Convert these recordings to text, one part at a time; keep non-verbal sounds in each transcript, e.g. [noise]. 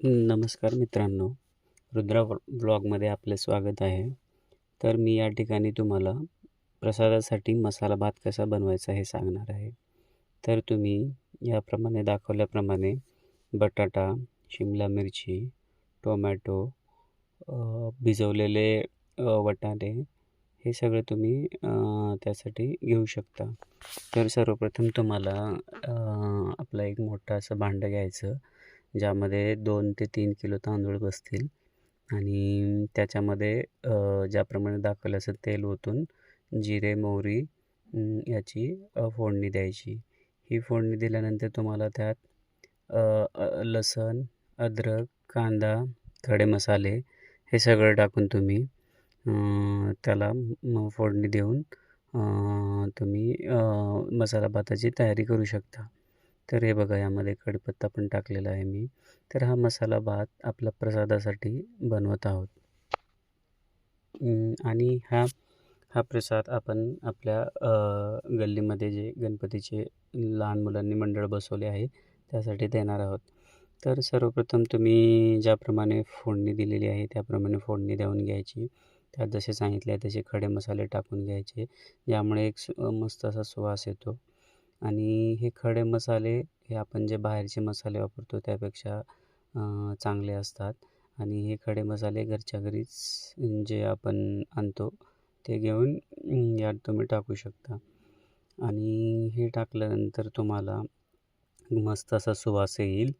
नमस्कार मित्रांनो. रुद्रा ब्लॉगमध्ये आपले स्वागत आहे. तर मी या ठिकाणी तुम्हाला प्रसादासाठी मसाला भात कसा बनवायचा हे सांगणार आहे. तर तुम्ही याप्रमाणे दाखवल्याप्रमाणे बटाटा शिमला मिरची टोमॅटो भिजवलेले वटाणे हे सगळं तुम्ही त्यासाठी घेऊ शकता. तर सर्वप्रथम तुम्हाला आपलं एक मोठं असं भांडं घ्यायचं. ज्यामध्ये दोन ते तीन किलो तांदूळ बसतील. आणि त्याच्यामध्ये ज्याप्रमाणे दाखवलं असेल तेल ओतून जिरे मोहरी याची फोडणी द्यायची. ही फोडणी दिल्यानंतर तुम्हाला त्यात लसण अद्रक कांदा खडे मसाले हे सगळं टाकून तुम्ही त्याला फोडणी देऊन तुम्ही मसाला भाताची तयारी करू शकता. तर हे बघा यामध्ये कढीपत्ता पण टाकलेला आहे मी. तर हा मसाला भात आपला प्रसादासाठी बनवत आहोत. आणि हा हा प्रसाद आपण आपल्या गल्लीमध्ये जे गणपतीचे लहान मुलांनी मंडळ बसवले आहे त्यासाठी देणार आहोत. तर सर्वप्रथम तुम्ही ज्याप्रमाणे फोडणी दिलेली आहे त्याप्रमाणे फोडणी देऊन घ्यायची. त्यात जसे सांगितले आहे तसे खडे मसाले टाकून घ्यायचे ज्यामुळे एक मस्त असा सुवास येतो. आणि हे खडे मसाले हे आपण जे बाहेरचे मसाले वापरतो त्यापेक्षा चांगले असतात. आणि हे खडे मसाले घरच्या घरीच जे आपण आणतो ते घेऊन यात तुम्ही टाकू शकता. आणि हे टाकल्यानंतर तुम्हाला मस्त असा सुवास येईल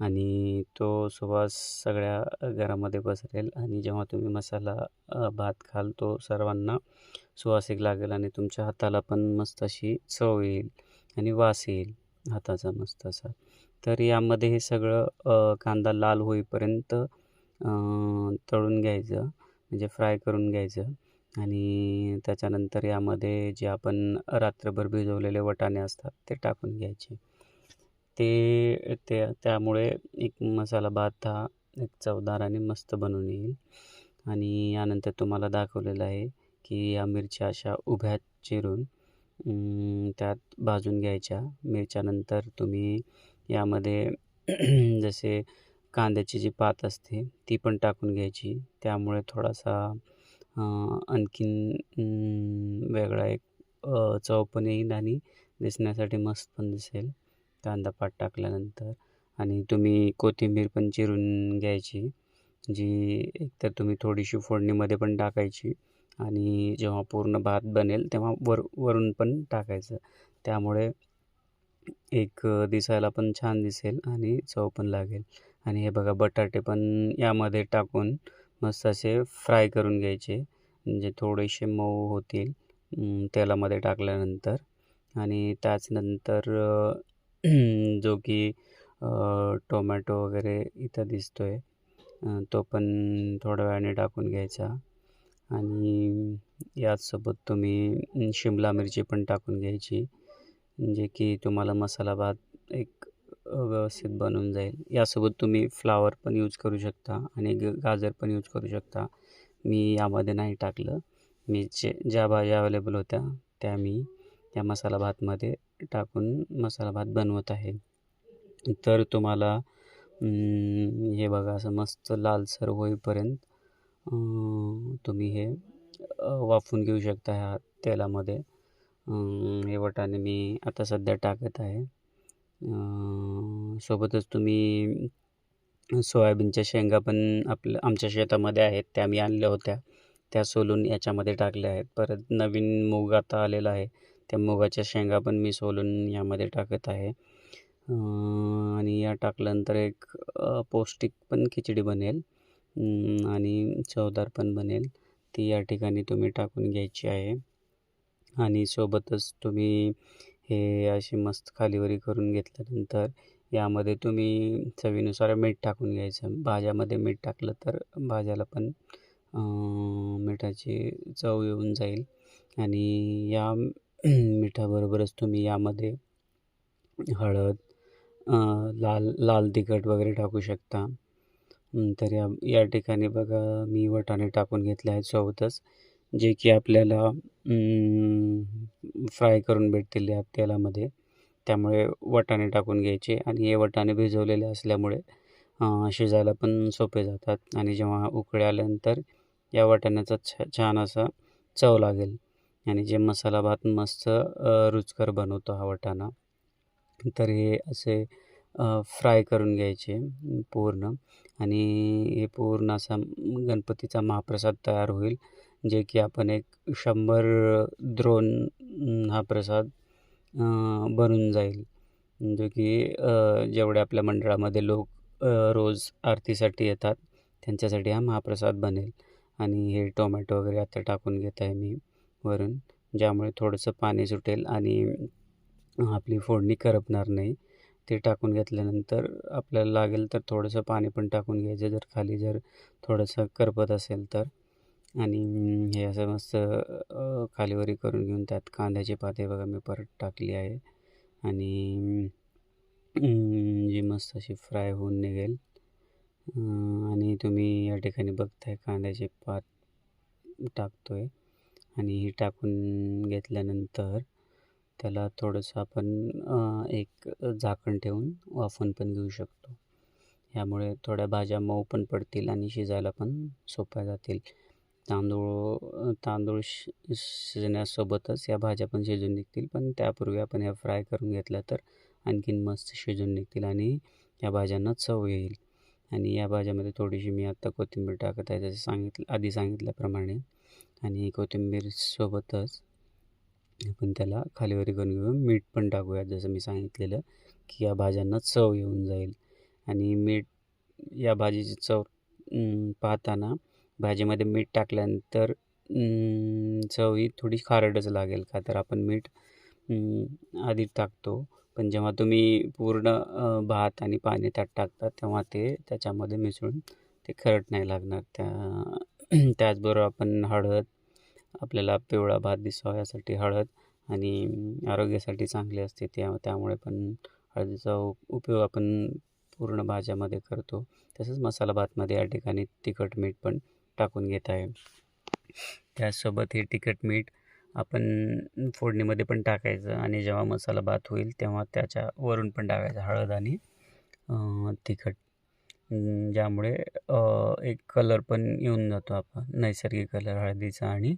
आणि तो सुवास सगळ्या घरामध्ये पसरेल आणि जेव्हा तुम्ही मसाला भात खाल तो सर्वांना सुवासिक लागेल आणि तुमच्या हाताला पण मस्त अशी चव येईल. आणि वास येईल हाताचा मस्त असा. तर यामध्ये हे सगळं कांदा लाल होईपर्यंत तळून घ्यायचं म्हणजे फ्राय करून घ्यायचं. आणि त्याच्यानंतर यामध्ये जे आपण रात्रभर भिजवलेले वटाणे असतात ते टाकून घ्यायचे. ते ते त्यामुळे एक मसाला भात हा एक चवदार आणि मस्त बनून येईल. आणि यानंतर तुम्हाला दाखवलेलं आहे की या मिरच्या अशा उभ्या चिरून त्यात भाजून घ्यायच्या. मिरच्यानंतर तुम्ही यामध्ये [clears throat] जसे कांद्याची जी पात असते ती पण टाकून घ्यायची. त्यामुळे थोडासा आणखीन वेगळा एक चव पण येईल आणि दिसण्यासाठी मस्त पण दिसेल. कांदा पात टाकल्यानंतर. आणि तुम्ही कोथिंबीर पण चिरून घ्यायची जी एकतर तुम्ही थोडीशी फोडणीमध्ये पण टाकायची. आणि जेव्हा पूर्ण भात बनेल तेव्हा वर वरून पण टाकायचं. त्यामुळे एक दिसायला पण छान दिसेल आणि चव पण लागेल. आणि हे बघा बटाटे पण यामध्ये टाकून मस्त असे फ्राय करून घ्यायचे. म्हणजे थोडेसे मऊ होतील तेलामध्ये टाकल्यानंतर. आणि त्याचनंतर [clears throat] जो की टोमॅटो वगैरे इथं दिसतो आहे तो पण थोड्या वेळाने टाकून घ्यायचा. आणि याचसोबत तुम्ही शिमला मिरची पण टाकून घ्यायची जे की तुम्हाला मसाला भात एक व्यवस्थित बनून जाईल. यासोबत तुम्ही फ्लावर पण यूज करू शकता आणि ग गाजर पण यूज करू शकता. मी यामध्ये नाही टाकलं. मी जे ज्या भाज्या अवेलेबल होत्या त्या मी या मसाला भातमध्ये टाकून मसाला भात बनवत आहे. तर तुम्हाला हे बघा असं मस्त लालसर होईपर्यंत तुम्ही हे वाफवून घेऊ शकता ह्या तेलामध्ये. हे वटाणे मी आता सध्या टाकत आहे. सोबतच तुम्ही सोयाबीनच्या शेंगा पण आपल्या आमच्या शेतामध्ये आहेत त्या मी आणल्या होत्या. त्या सोलून याच्यामध्ये टाकल्या आहेत. परत नवीन मूग आता आलेला आहे. त्या मुगाच्या शेंगा पण मी सोलून यामध्ये टाकत आहे. आणि या टाकल्यानंतर एक पौष्टिक पण खिचडी बनेल. आणि चवदार पण बनेल. ती या ठिकाणी तुम्ही टाकून घ्यायची आहे. आणि सोबतच तुम्ही हे अशी मस्त खालीवरी करून घेतल्यानंतर यामध्ये तुम्ही चवीनुसार मीठ टाकून घ्यायचं. भाज्यामध्ये मीठ टाकलं तर भाज्याला पण मिठाची चव येऊन जाईल. आणि या [clears throat] मिठाबरोबरच तुम्ही यामध्ये हळद लाल लाल तिखट वगैरे टाकू शकता. तर या या ठिकाणी बघा मी वटाणे टाकून घेतले आहेत सोबतच जे की आपल्याला फ्राय करून भेटतील या तेलामध्ये. त्यामुळे वटाणे टाकून घ्यायचे आणि हे वटाणे भिजवलेले असल्यामुळे शिजायला पण सोपे जातात. आणि जेव्हा उकळे आल्यानंतर या वाटाण्याचा छा छान असा चव लागेल. आणि जे मसाला भात मस्त रुचकर बनवतो हा वाटाणा. तर हे असे फ्राय करून घ्यायचे पूर्ण आणि हे पूर्ण असा गणपतीचा महाप्रसाद तयार होईल. जे की आपण एक शंभर द्रोण हा प्रसाद बनून जाईल. जो की जेवढे आपल्या मंडळामध्ये लोक रोज आरतीसाठी येतात, त्यांच्यासाठी हा महाप्रसाद बनेल. आणि हे टोमॅटो वगैरे आता टाकून घेत आहे मी वरून, ज्यामुळे थोडंसं पाणी सुटेल आणि आपली फोडणी करपणार नाही. ते टाकून घेतल्यानंतर आपल्याला लागेल तर थोडंसं पाणी पण टाकून घ्यायचं, जर खाली जर थोडंसं करपत असेल तर. आणि हे असं मस्त खालीवरी करून घेऊन त्यात कांद्याची पाते बघा मी परत टाकली आहे आणि जी मस्त अशी फ्राय होऊन निघेल. आणि तुम्ही या ठिकाणी बघताय कांद्याचे पात टाकतो आहे आणि ही टाकून घेतल्यानंतर त्याला थोडंसं आपण एक झाकण ठेवून वाफून पण घेऊ शकतो. ह्यामुळे थोड्या भाज्या मऊ पण पडतील आणि शिजायला पण सोप्या जातील. तांदूळ तांदूळ शि शिजण्यासोबतच या भाज्या पण शिजून निघतील. पण त्यापूर्वी आपण ह्या फ्राय करून घेतल्या तर आणखीन मस्त शिजून निघतील आणि या भाज्यांना चव येईल. आणि या भाज्यामध्ये थोडीशी मी आत्ता कोथिंबीर टाकत आहे, जसं सांगितलं आधी सांगितल्याप्रमाणे. आणि कोथिंबीरसोबतच आपण त्याला खालीवरी करून घेऊ. मीठ पण टाकूयात जसं मी सांगितलेलं, की या भाज्यांना चव येऊन जाईल. आणि मीठ या भाजीची चव पाहताना भाजीमध्ये मीठ टाकल्यानंतर चव ही थोडी खारटच लागेल, का तर आपण मीठ आधी टाकतो. पण जेव्हा तुम्ही पूर्ण भात आणि पाणी त्यात टाकता, तेव्हा ते त्याच्यामध्ये मिसळून ते खरट नाही लागणार. त्या [clears throat] त्याचबरोबर आपण हळद, आपल्याला पिवळा भात दिसावा यासाठी हळद आणि आरोग्यासाठी चांगली असते त्या त्यामुळे पण हळदीचा उपयोग आपण पूर्ण भाज्यामध्ये करतो. तसंच मसाला भातमध्ये या ठिकाणी तिखट, मीठ पण टाकून घेत आहे. त्यासोबत हे तिखट, मीठ आपण फोडणीमध्ये पण टाकायचं आणि जेव्हा मसाला भात होईल, तेव्हा त्याच्या वरून पण टाकायचं हळद आणि तिखट. ज्यामुळे एक कलर पण येऊन जातो आपण नैसर्गिक कलर हळदीचा आणि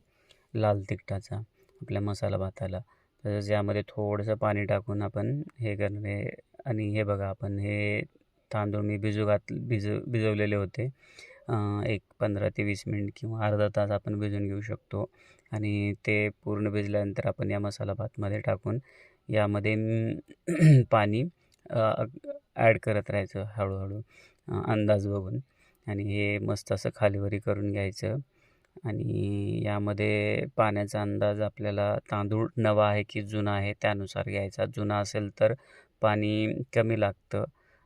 लाल तिखटाचा आपल्या मसाला भाताला. तसंच यामध्ये थोडंसं पाणी टाकून आपण हे करणे आणि हे बघा आपण हे तांदूळ मी भिजू घात भिजव भिजवलेले होते. एक 15 ते वीस मिनिट किंवा अर्धा तास आपण भिजून घेऊ शकतो. आणि ते पूर्ण भिजल्यानंतर आपण या मसाला भातमध्ये टाकून यामध्ये [clears throat] पाणी ॲड करत राहायचं हळूहळू अंदाज बघून आणि हे मस्त असं खालीवरी करून घ्यायचं. आणि यामध्ये पाण्याचा अंदाज आपल्याला तांदूळ नवा आहे की जुना आहे त्यानुसार घ्यायचा. जुना असेल तर पाणी कमी लागतं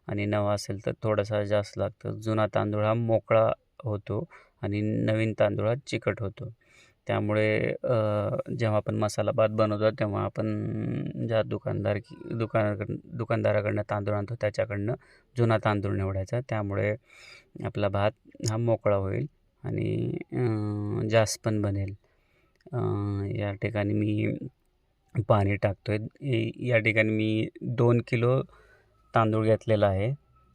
आणि नवा असेल तर थोडासा जास्त लागतं. जुना तांदूळ हा मोकळा होतो आणि नवीन तांदूळ हा चिकट होतो. त्यामुळे जेव्हा आपण मसाला भात बनवतो, तेव्हा आपण ज्या दुकानदार दुकानाकडून दुकानदाराकडनं तांदूळ आणतो, त्याच्याकडनं जुना तांदूळ निवडायचा. त्यामुळे आपला भात हा मोकळा होईल आणि जास्त पण बनेल. या ठिकाणी मी पाणी टाकतोय. या ठिकाणी मी दोन किलो तांदूळ घेतलेला आहे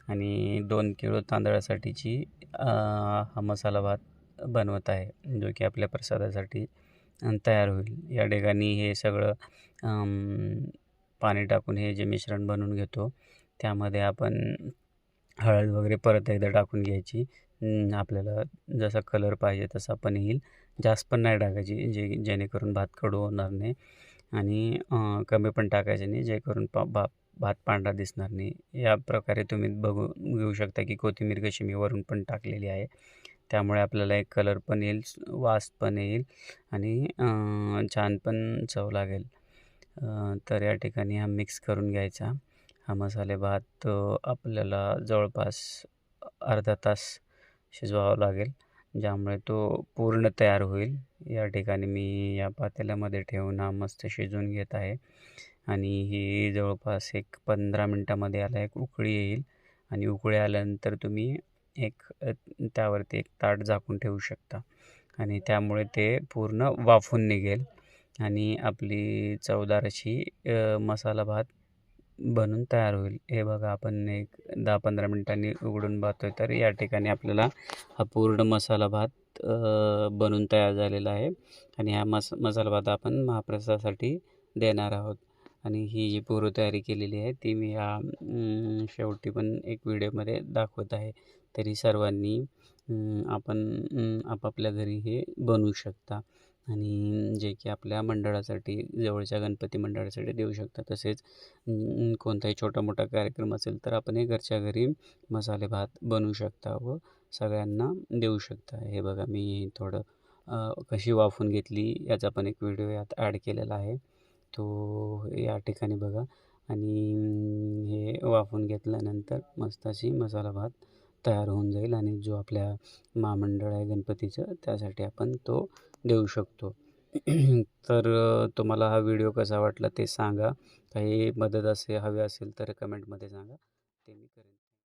आणि दोन किलो तांदळासाठीची हा मसाला भात बनवत आहे, जो की आपल्या प्रसादासाठी तयार होईल. या ठिकाणी हे सगळं पाणी टाकून हे जे मिश्रण बनवून घेतो, त्यामध्ये आपण हळद वगैरे परत एकदा टाकून घ्यायची. आपल्याला जसा कलर पाहिजे तसा पण येईल. जास्त पण नाही टाकायची, जे जेणेकरून भात कडू होणार नाही आणि कमी पण टाकायचे नाही, जेणेकरून पा भा भात पांढरा दिसणार नाही. या प्रकारे तुम्ही बघून घेऊ शकता, की कोथिंबीर कशी मी वरून पण टाकलेली आहे. त्यामुळे आपल्याला एक कलर पण येईल, वास पण येईल आणि छान पण चव लागेल. तर या ठिकाणी हा मिक्स करून घ्यायचा. हा मसाले भात आपल्याला जवळपास अर्धा तास शिजवावा लागेल, ज्यामुळे तो पूर्ण तयार होईल. या ठिकाणी मी या पातेल्यामध्ये ठेवून हा मस्त शिजवून घेत आहे. आणि ही जवळपास एक पंधरा मिनटामध्ये याला एक उकळी येईल. आणि उकळी आल्यानंतर तुम्ही एक त्यावरती एक ताट झाकून ठेवू शकता. आणि त्यामुळे ते पूर्ण वाफून निघेल. आणि आपली चवदार अशी मसाला भात बनून तयार होईल. हे बघा आपण एक दहा पंधरा मिनिटांनी उघडून पाहतोय. तर या ठिकाणी आपल्याला हा पूर्ण मसाला भात बनून तयार झालेला आहे. आणि हा मस मसाला भात आपण महाप्रसादासाठी देणार आहोत. आणि ही जी पूर्वतयारी केलेली आहे ती मी ह्या शेवटी पण एक व्हिडिओमध्ये दाखवत आहे. तरी सर्वांनी आपण आपापल्या घरी हे बनवू शकता. आणि जे की आपल्या मंडळासाठी जवळच्या गणपती मंडळासाठी देऊ शकता. तसेच कोणताही छोटा मोठा कार्यक्रम असेल तर आपण हे घरच्या घरी मसाले भात बनवू शकता व सगळ्यांना देऊ शकता. हे बघा मी थोडं कशी वाफून घेतली याचा पण एक व्हिडिओ यात ॲड केलेला आहे. तो या ठिकाणी बघा. आणि हे वाफून घेतल्यानंतर मस्त अशी मसाला भात तयार होऊन जाईल आणि जो आपल्या महामंडळ आहे गणपतीचं त्यासाठी आपण तो देऊ शकतो. [clears throat] तर तुम्हाला हा व्हिडिओ कसा वाटला ते सांगा. काही मदत असे हवी असेल तर कमेंटमध्ये सांगा. ते मी करेन.